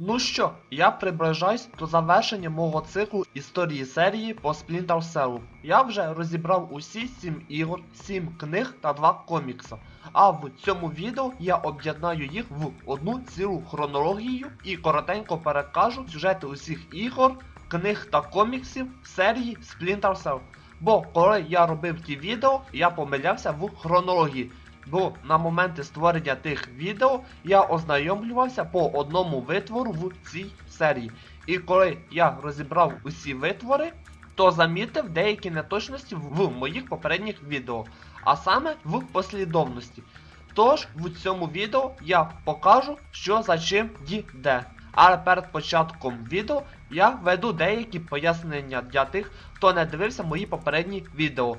Ну що, я приближаюсь до завершення мого циклу історії серії по Splinter Cell. Я вже розібрав усі 7 ігор, 7 книг та 2 комікса. А в цьому відео я об'єднаю їх в одну цілу хронологію і коротенько перекажу сюжети усіх ігор, книг та коміксів серії Splinter Cell. Бо коли я робив ті відео, я помилявся в хронології. Бо на моменти створення тих відео я ознайомлювався по одному витвору в цій серії. І коли я розібрав усі витвори, то замітив деякі неточності в моїх попередніх відео, а саме в послідовності. Тож в цьому відео я покажу, що за чим де. Але перед початком відео я веду деякі пояснення для тих, хто не дивився мої попередні відео.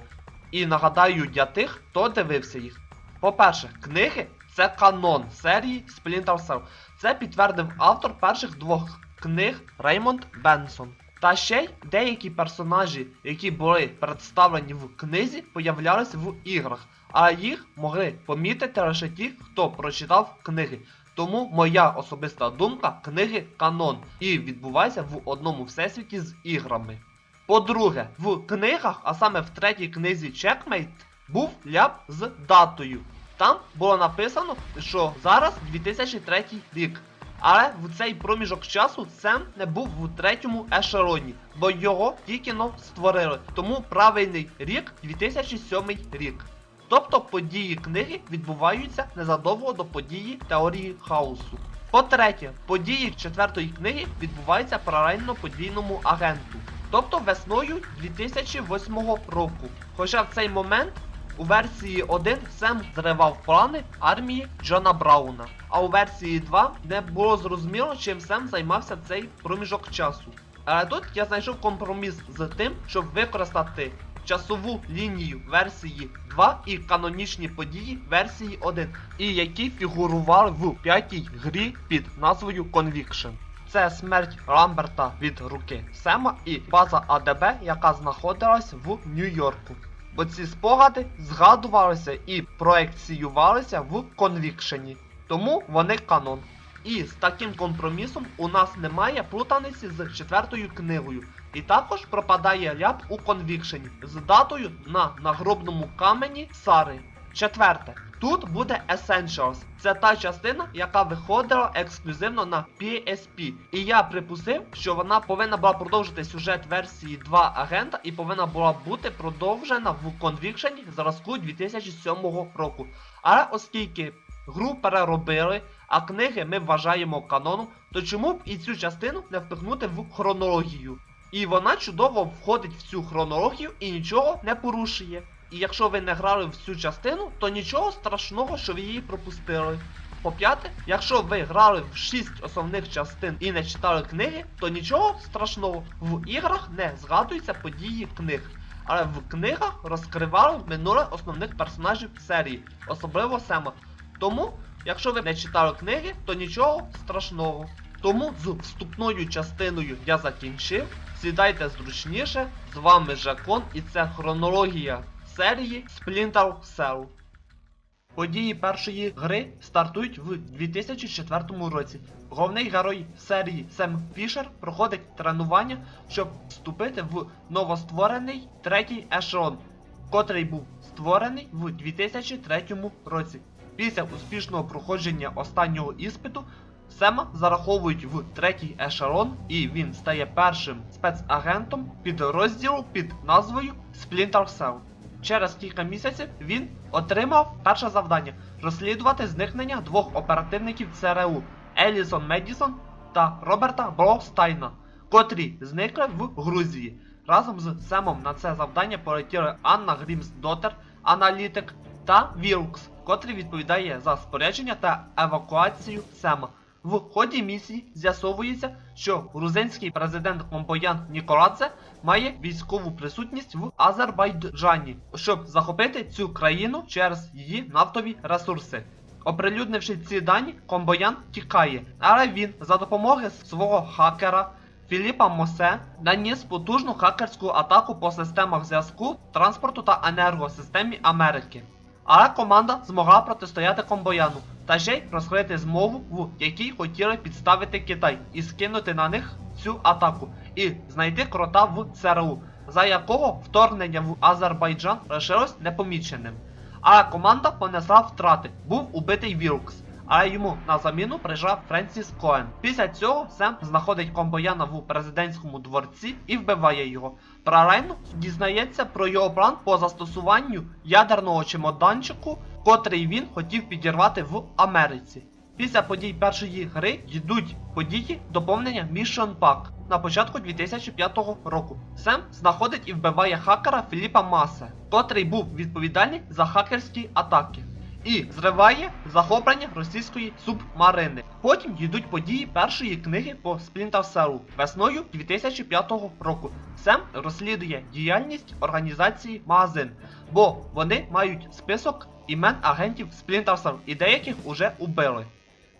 І нагадаю для тих, хто дивився їх. По-перше, книги це канон серії Splinter Cell. Це підтвердив автор перших двох книг Реймонд Бенсон. Та ще й деякі персонажі, які були представлені в книзі, появлялись в іграх, а їх могли помітити лише ті, хто прочитав книги. Тому моя особиста думка книги канон і відбувається в одному всесвіті з іграми. По-друге, в книгах, а саме в третій книзі Checkmate, був ляп з датою. Там було написано, що зараз 2003 рік. Але в цей проміжок часу Сем не був в третьому ешелоні, бо його тільки но створили. Тому правильний рік 2007 рік. Тобто події книги відбуваються незадовго до події теорії хаосу. По-третє, події четвертої книги відбуваються паралельно подвійному агенту, тобто весною 2008 року. Хоча в цей момент у версії 1 Сем зривав плани армії Джона Брауна, а у версії 2 не було зрозуміло, чим Сем займався цей проміжок часу. Але тут я знайшов компроміс з тим, щоб використати часову лінію версії 2 і канонічні події версії 1, і які фігурували в п'ятій грі під назвою Conviction. Це смерть Ламберта від руки Сема і база АДБ, яка знаходилась в Нью-Йорку. Бо ці спогади згадувалися і проекціювалися в конвікшені. Тому вони канон. І з таким компромісом у нас немає плутаниці з четвертою книгою. І також пропадає ряд у конвікшені з датою на нагробному камені Сари. Четверте. Тут буде Essentials. Це та частина, яка виходила ексклюзивно на PSP. І я припустив, що вона повинна була продовжити сюжет версії 2 агента і повинна була бути продовжена в Conviction зразку 2007 року. Але оскільки гру переробили, а книги ми вважаємо каноном, то чому б і цю частину не впихнути в хронологію? І вона чудово входить в цю хронологію і нічого не порушує. І якщо ви не грали в цю частину, то нічого страшного, що ви її пропустили. По-п'яте, якщо ви грали в 6 основних частин і не читали книги, то нічого страшного. В іграх не згадуються події книг. Але в книгах розкривали минуле основних персонажів серії, особливо Сема. Тому, якщо ви не читали книги, то нічого страшного. Тому з вступною частиною я закінчив. Сідайте зручніше. З вами Жакон і це хронологія серії Splinter Cell. Події першої гри стартують в 2004 році. Головний герой серії Сем Фішер проходить тренування, щоб вступити в новостворений третій ешелон, котрий був створений в 2003 році. Після успішного проходження останнього іспиту Сема зараховують в третій ешелон, і він стає першим спецагентом підрозділу під назвою Splinter Cell. Через кілька місяців він отримав перше завдання розслідувати зникнення двох оперативників ЦРУ Елісон Медісон та Роберта Блоустайна, котрі зникли в Грузії. Разом з Семом на це завдання полетіли Анна Грімсдотер, аналітик, та Вілкс, котрий відповідає за спорядження та евакуацію Сема. В ході місії з'ясовується, що грузинський президент Компоян Ніколадзе має військову присутність в Азербайджані, щоб захопити цю країну через її нафтові ресурси. Оприлюднивши ці дані, Комбоян тікає, але він за допомогою свого хакера Філіпа Мосе наніс потужну хакерську атаку по системах зв'язку, транспорту та енергосистемі Америки. Але команда змогла протистояти комбояну та ще й розкрити змову, в якій хотіли підставити Китай і скинути на них цю атаку, і знайти крота в ЦРУ, за якого вторгнення в Азербайджан лишилось непоміченим. Але команда понесла втрати, був убитий Вілкс. Але йому на заміну приїжджав Френсіс Коен. Після цього Сем знаходить Комбояна в президентському дворці і вбиває його. Паралельно дізнається про його план по застосуванню ядерного чемоданчику, котрий він хотів підірвати в Америці. Після подій першої гри йдуть події доповнення Mission Pack на початку 2005 року. Сем знаходить і вбиває хакера Філіпа Масе, котрий був відповідальний за хакерські атаки. І зриває захоплення російської субмарини. Потім йдуть події першої книги по Splinter Cell весною 2005 року. Сем розслідує діяльність організації Магазин, бо вони мають список імен агентів Cell і деяких уже убили.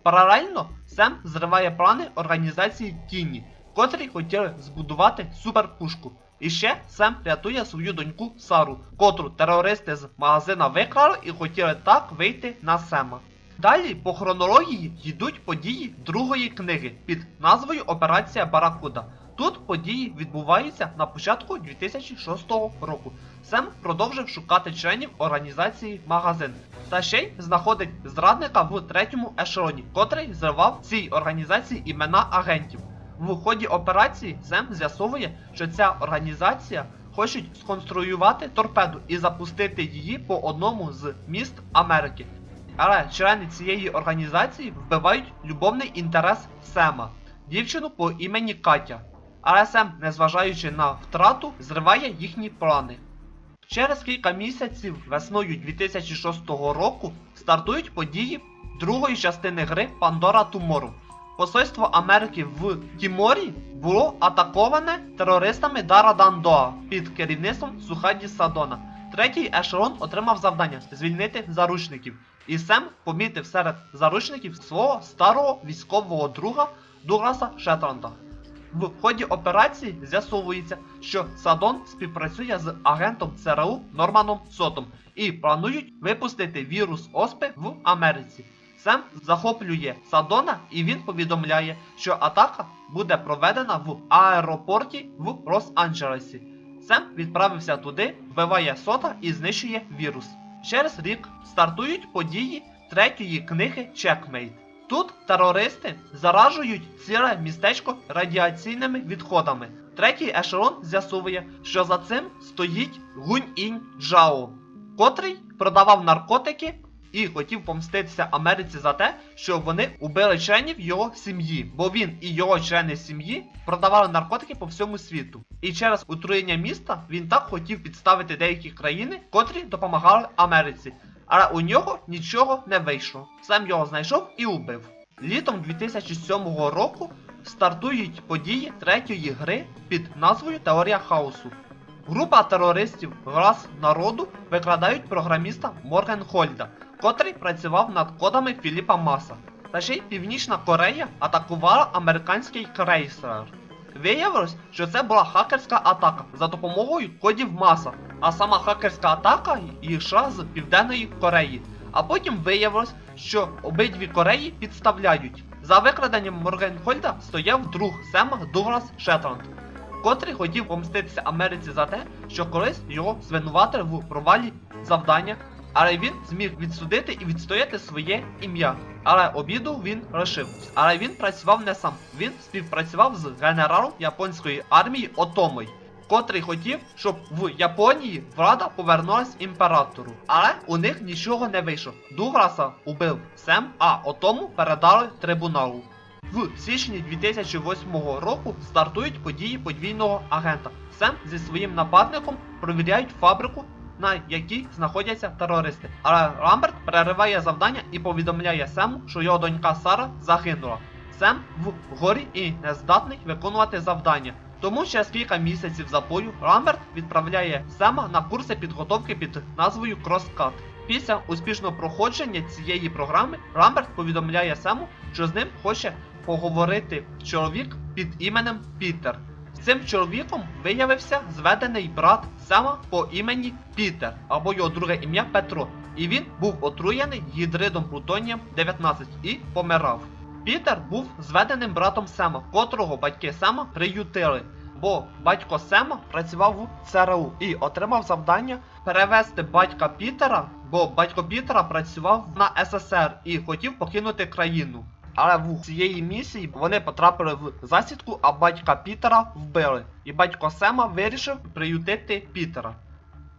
Паралельно Сем зриває плани організації Тіні, котрі хотіли збудувати суперпушку. І ще Сем рятує свою доньку Сару, котру терористи з магазина викрали і хотіли так вийти на Сема. Далі по хронології йдуть події другої книги під назвою Операція Баракуда. Тут події відбуваються на початку 2006 року. Сем продовжив шукати членів організації Магазин. Та ще й знаходить зрадника в третьому ешелоні, котрий зривав цій організації імена агентів. В ході операції Сем з'ясовує, що ця організація хочуть сконструювати торпеду і запустити її по одному з міст Америки. Але члени цієї організації вбивають любовний інтерес Сема, дівчину по імені Катя. Сем, незважаючи на втрату, зриває їхні плани. Через кілька місяців весною 2006 року стартують події другої частини гри Pandora Tomorrow. Посольство Америки в Тіморі було атаковане терористами Дара Дандоа під керівництвом Сухаді Садона. Третій ешелон отримав завдання звільнити заручників. І Сем помітив серед заручників свого старого військового друга Дугласа Шетланда. В ході операції з'ясовується, що Садон співпрацює з агентом ЦРУ Норманом Сотом і планують випустити вірус Оспи в Америці. Сем захоплює Садона і він повідомляє, що атака буде проведена в аеропорті в Лос-Анджелесі. Сем відправився туди, вбиває сота і знищує вірус. Через рік стартують події третьої книги Checkmate. Тут терористи заражують ціле містечко радіаційними відходами. Третій ешелон з'ясовує, що за цим стоїть Гунь Інь Джао, котрий продавав наркотики і хотів помститися Америці за те, що вони убили членів його сім'ї, бо він і його члени сім'ї продавали наркотики по всьому світу. І через отруєння міста він так хотів підставити деякі країни, котрі допомагали Америці. Але у нього нічого не вийшло. Сем його знайшов і убив. Літом 2007 року стартують події третьої гри під назвою Теорія хаосу. Група терористів Глас народу викрадають програміста Морген Хольда, котрий працював над кодами Філіпа Маса. Та ще й Північна Корея атакувала американський крейсер. Виявилось, що це була хакерська атака за допомогою кодів Маса, а сама хакерська атака йшла з Південної Кореї. А потім виявилось, що обидві Кореї підставляють. За викраденням Моргенхольда стояв друг Сема Дуглас Шетланд, котрий хотів помститися Америці за те, що колись його звинуватили в провалі завдання, але він зміг відсудити і відстояти своє ім'я. Але обіду він лишив. Але він працював не сам. Він співпрацював з генералом японської армії Отомой, котрий хотів, щоб в Японії влада повернулась імператору. Але у них нічого не вийшло. Дугласа убив Сем, а Отому передали трибуналу. В січні 2008 року стартують події подвійного агента. Сем зі своїм нападником провіряють фабрику, на якій знаходяться терористи. Але Ламберт перериває завдання і повідомляє Сему, що його донька Сара загинула. Сем в горі і не здатний виконувати завдання. Тому через кілька місяців запою Ламберт відправляє Сема на курси підготовки під назвою CrossCut. Після успішного проходження цієї програми Ламберт повідомляє Сему, що з ним хоче поговорити чоловік під іменем Пітер. Цим чоловіком виявився зведений брат Сема по імені Пітер, або його друге ім'я Петро. і він був отруєний гідридом плутонієм 19 і помирав. Пітер був зведеним братом Сема, котрого батьки Сема приютили, бо батько Сема працював в ЦРУ і отримав завдання перевести батька Пітера, бо батько Пітера працював на СССР і хотів покинути країну. Але в цієї місії вони потрапили в засідку, а батька Пітера вбили. І батько Сема вирішив приютити Пітера.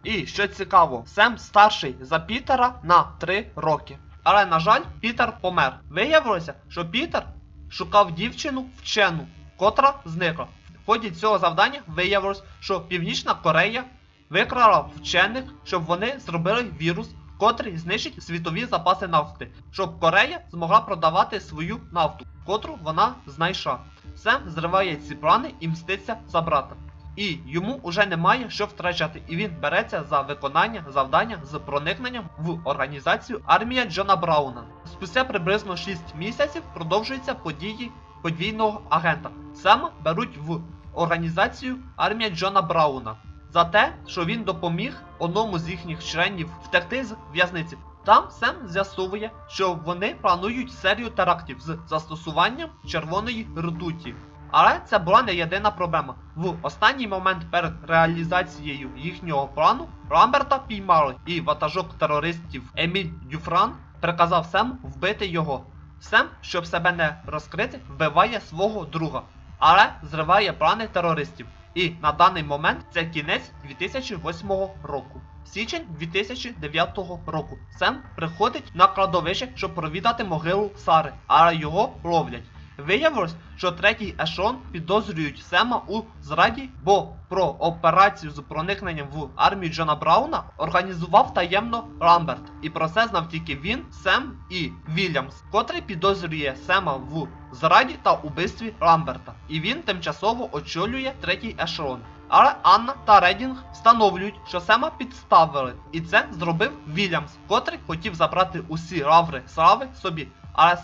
І що цікаво, Сем старший за Пітера на 3 роки. Але на жаль, Пітер помер. Виявилося, що Пітер шукав дівчину вчену, котра зникла. В ході цього завдання виявилось, що Північна Корея викрала вчених, щоб вони зробили вірус, котрий знищить світові запаси нафти, щоб Корея змогла продавати свою нафту, котру вона знайшла. Сем зриває ці плани і мститься за брата. І йому уже немає що втрачати, і він береться за виконання завдання з проникненням в організацію армія Джона Брауна. Спустя приблизно 6 місяців продовжуються події подвійного агента. Сема беруть в організацію армія Джона Брауна за те, що він допоміг одному з їхніх членів втекти з в'язниці. Там Сем з'ясовує, що вони планують серію терактів з застосуванням червоної ртуті. Але це була не єдина проблема. В останній момент перед реалізацією їхнього плану Ламберта піймали, і ватажок терористів Еміль Дюфран приказав Сему вбити його. Сем, щоб себе не розкрити, вбиває свого друга, але зриває плани терористів. І на даний момент це кінець 2008 року. Січень 2009 року Сем приходить на кладовище, щоб провідати могилу Сари, але його ловлять. Виявилось, що третій ешон підозрюють Сема у зраді, бо про операцію з проникненням в армію Джона Брауна організував таємно Ламберт. І про це знав тільки він, Сем і Вільямс, котрий підозрює Сема в зраді та убивстві Ламберта. І він тимчасово очолює третій ешелон. Але Анна та Редінг встановлюють, що Сема підставили, і це зробив Вільямс, котрий хотів забрати усі лаври слави собі.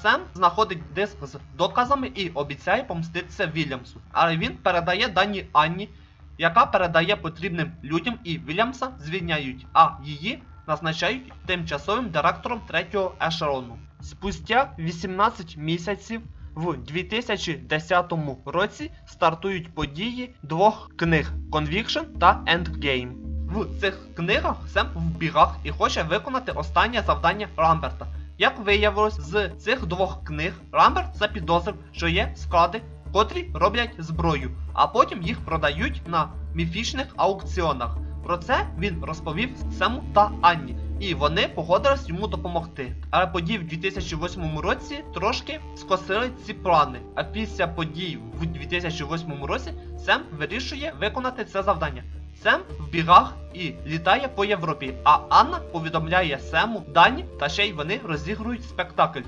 Сем знаходить диск з доказами і обіцяє помститися Вільямсу. Але він передає дані Анні, яка передає потрібним людям, і Вільямса звільняють, а її назначають тимчасовим директором третього ешелону. Спустя 18 місяців в 2010 році стартують події двох книг Conviction та Endgame. В цих книгах Сем в бігах і хоче виконати останнє завдання Ламберта. Як виявилось, з цих двох книг Ламберт запідозрив, що є склади, котрі роблять зброю, а потім їх продають на міфічних аукціонах. Про це він розповів Сему та Анні, і вони погодились йому допомогти. Але події в 2008 році трошки скосили ці плани. А після подій в 2008 році Сем вирішує виконати це завдання. Сем в бігах і літає по Європі, а Анна повідомляє Сему дані та ще й вони розігрують спектакль,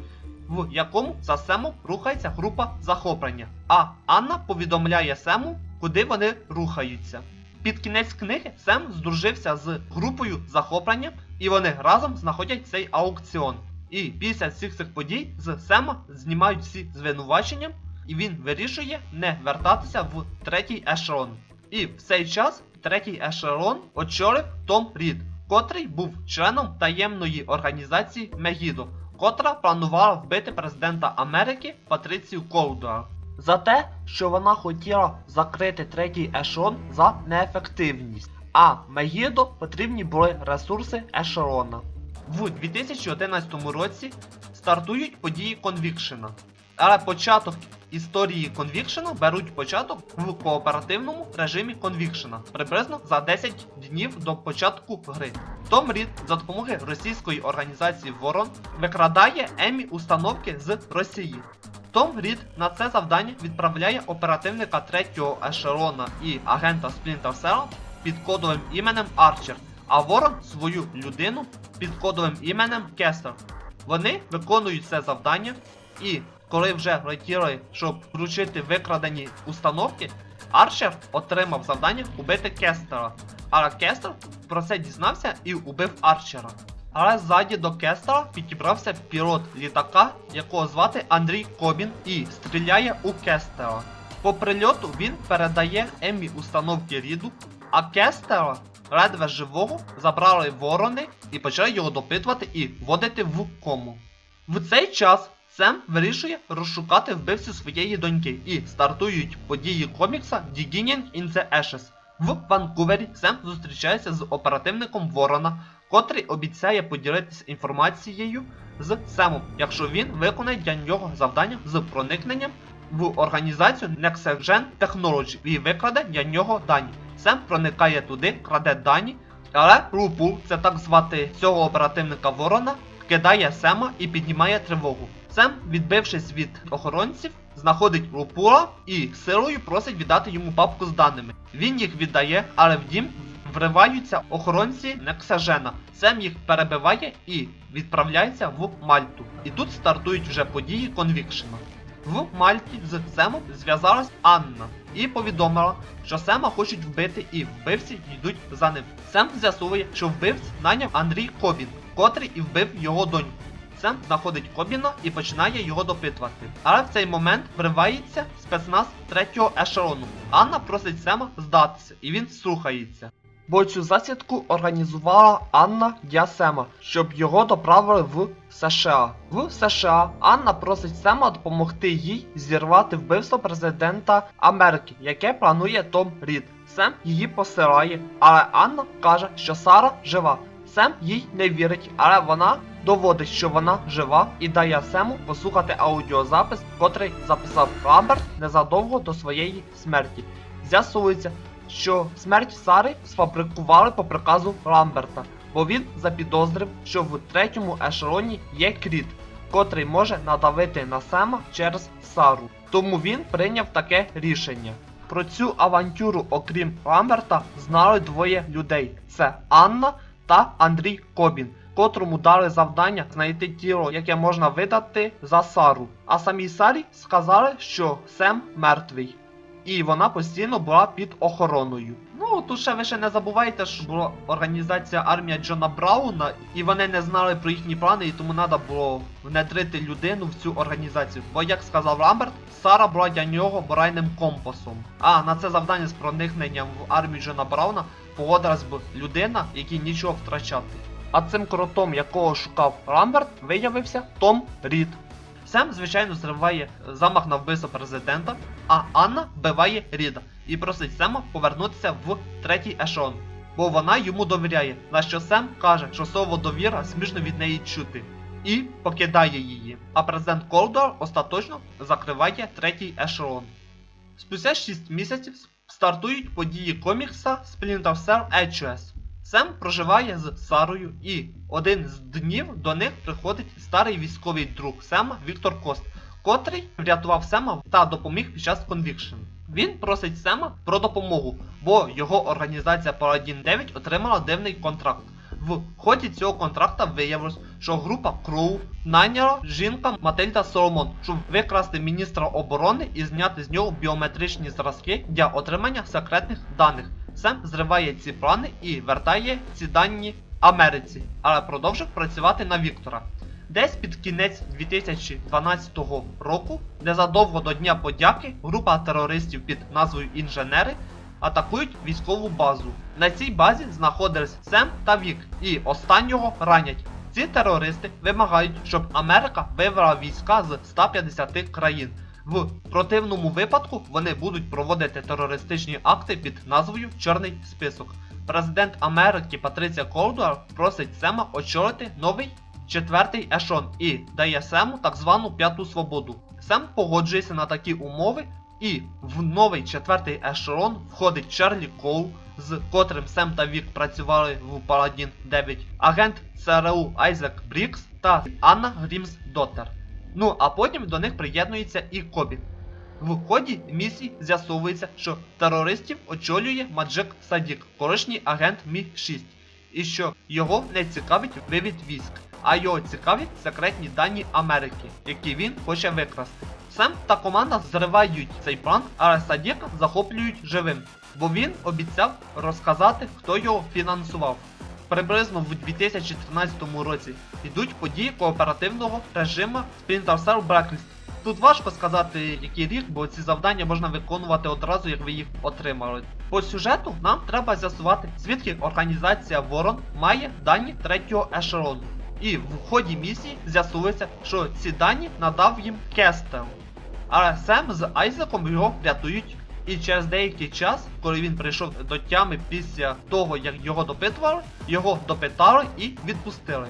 в якому за Семом рухається група захоплення. А Анна повідомляє Сему, куди вони рухаються. Під кінець книги Сем здружився з групою захоплення, і вони разом знаходять цей аукціон. І після всіх цих подій з Сема знімають всі звинувачення, і він вирішує не вертатися в третій ешелон. І в цей час третій ешелон очолив Том Рід, котрий був членом таємної організації Мегідо, котра планувала вбити президента Америки Патрицію Колдуа. За те, що вона хотіла закрити третій ешелон за неефективність. А Мегідо потрібні були ресурси ешелона. В 2011 році стартують події Конвікшена. Але початок історії Конвікшена беруть початок в кооперативному режимі Конвікшена приблизно за 10 днів до початку гри. Том Рід за допомогою російської організації Ворон викрадає Емі установки з Росії. Том Рід на це завдання відправляє оперативника третього ешелона і агента Cell під кодовим іменем Арчер, а Ворон свою людину під кодовим іменем Кестер. Вони виконують це завдання, і коли вже летіли, щоб вручити викрадені установки, Арчер отримав завдання убити Кестера. Але Кестер про це дізнався і убив Арчера. Але ззаді до Кестера підібрався пілот літака, якого звати Андрій Кобін, і стріляє у Кестера. По прильоту він передає Еммі установки Ріду, а Кестера ледве живого забрали ворони і почали його допитувати і вводити в кому. В цей час Сем вирішує розшукати вбивцю своєї доньки і стартують події комікса Digging in the Ashes. В Ванкувері Сем зустрічається з оперативником Ворона, котрий обіцяє поділитися інформацією з Семом, якщо він виконає для нього завдання з проникненням в організацію NextGen Technology і викраде для нього дані. Сем проникає туди, краде дані, але Рупул, це так звати цього оперативника Ворона, кидає Сема і піднімає тривогу. Сем, відбившись від охоронців, знаходить Рупула і силою просить віддати йому папку з даними. Він їх віддає, але в дім вриваються охоронці Нексажена. Сем їх перебиває і відправляється в Мальту. І тут стартують вже події конвікшена. В Мальті з Семом зв'язалась Анна і повідомила, що Сема хочуть вбити і вбивці йдуть за ним. Сем з'ясовує, що вбивць наняв Андрій Кобін, котрий і вбив його доньку. Сем знаходить Кобіна і починає його допитувати. Але в цей момент вривається спецназ третього ешелону. Анна просить Сема здатися, і він слухається. Бо цю засідку організувала Анна для Сема, щоб його доправили в США. В США Анна просить Сема допомогти їй зірвати вбивство президента Америки, яке планує Том Рід. Сем її посилає, але Анна каже, що Сара жива. Сем їй не вірить, але вона доводить, що вона жива, і дає Сему послухати аудіозапис, котрий записав Ламберт незадовго до своєї смерті. З'ясується, що смерть Сари сфабрикували по приказу Ламберта, бо він запідозрив, що в третьому ешелоні є кріт, котрий може надавити на Сема через Сару. Тому він прийняв таке рішення. Про цю авантюру, окрім Ламберта, знали двоє людей: це Анна та Андрій Кобін, котрому дали завдання знайти тіло, яке можна видати за Сару. А самій Сарі сказали, що Сем мертвий. І вона постійно була під охороною. Ну, тут ще ви ще не забувайте, що була організація армія Джона Брауна, і вони не знали про їхні плани, і тому треба було внедрити людину в цю організацію. Бо, як сказав Ламберт, Сара була для нього моральним компасом. А на це завдання з проникненням в армію Джона Брауна погодилась б людина, якій нічого втрачати. А цим кротом, якого шукав Ламберт, виявився Том Рід. Сем, звичайно, зриває замах на вбивство президента, а Анна вбиває Ріда і просить Сема повернутися в третій ешелон, бо вона йому довіряє, на що Сем каже, що слово довіра смішно від неї чути, і покидає її. А президент Колдор остаточно закриває третій ешелон. Спустя 6 місяців стартують події комікса Splinter Cell HOS. Сем проживає з Сарою і один з днів до них приходить старий військовий друг Сема Віктор Кост, котрий врятував Сема та допоміг під час конвікшн. Він просить Сема про допомогу, бо його організація Paladin 9 отримала дивний контракт. В ході цього контракта виявилось, що група Кроу найняла жінка Матильда Соломон, щоб викрасти міністра оборони і зняти з нього біометричні зразки для отримання секретних даних. Сем зриває ці плани і вертає ці дані Америці, але продовжив працювати на Віктора. Десь під кінець 2012 року, незадовго до Дня подяки, група терористів під назвою Інженери атакують військову базу. На цій базі знаходились Сем та Вік, і останнього ранять. Ці терористи вимагають, щоб Америка вивела війська з 150 країн. В противному випадку вони будуть проводити терористичні акти під назвою Чорний список. Президент Америки Патриція Колдуар просить Сема очолити новий четвертий ешон і дає Сему так звану п'яту свободу. Сем погоджується на такі умови, і в новий четвертий ешелон входить Чарлі Коул, з котрим Сем та Вік працювали в Paladin 9, агент ЦРУ Айзек Брікс та Анна Грімс Доттер. Ну а потім до них приєднується і Кобін. В ході місії з'ясовується, що терористів очолює Маджик Садік, колишній агент Мі-6, і що його не цікавить вивід військ, а його цікавлять секретні дані Америки, які він хоче викрасти. Сем та команда зривають цей план, але Садіка захоплюють живим, бо він обіцяв розказати, хто його фінансував. Приблизно в 2013 році йдуть події кооперативного режиму Splinter Cell Blacklist, Тут важко сказати, який рік, бо ці завдання можна виконувати одразу, як ви їх отримали. По сюжету нам треба з'ясувати, звідки організація Ворон має дані третього ешелону. І в ході місії з'ясується, що ці дані надав їм Кестел. Але Сем з Айзеком його рятують. І через деякий час, коли він прийшов до тями після того, як його допитували, його допитали і відпустили.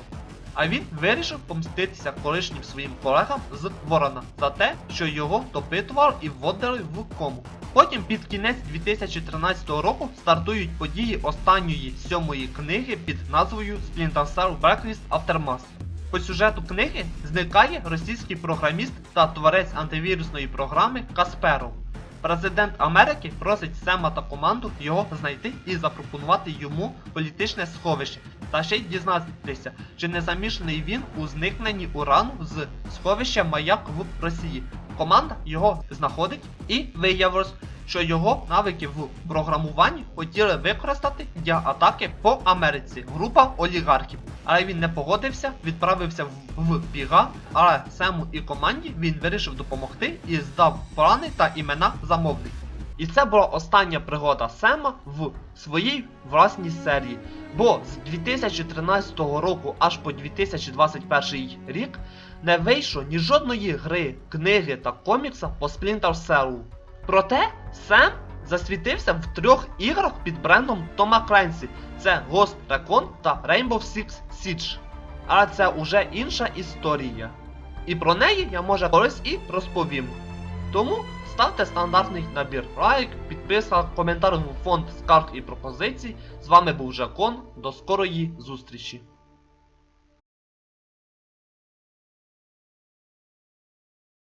А він вирішив помститися колишнім своїм колегам з Ворона за те, що його допитували і вводили в кому. Потім під кінець 2013 року стартують події останньої сьомої книги під назвою Splinter Blacklist Aftermath. По сюжету книги зникає російський програміст та творець антивірусної програми Касперов. Президент Америки просить Сема та команду його знайти і запропонувати йому політичне сховище, та ще й дізнатися, чи не замішаний він у зникненні урану з сховища маяк в Росії. Команда його знаходить і виявилось, що його навики в програмуванні хотіли використати для атаки по Америці. Група олігархів. Але він не погодився, відправився в, біга, але Сему і команді він вирішив допомогти і здав плани та імена замовників. І це була остання пригода Сема в своїй власній серії. Бо з 2013 року аж по 2021 рік не вийшло ні жодної гри, книги та комікса по Splinter Cell. Проте Сем засвітився в трьох іграх під брендом Тома Кленсі. Це Ghost Recon та Rainbow Six Siege. Але це уже інша історія. І про неї я може колись і розповім. Тому ставте стандартний набір лайк, підписка, коментар у фонд скарг і пропозицій. З вами був Жакон. До скорої зустрічі.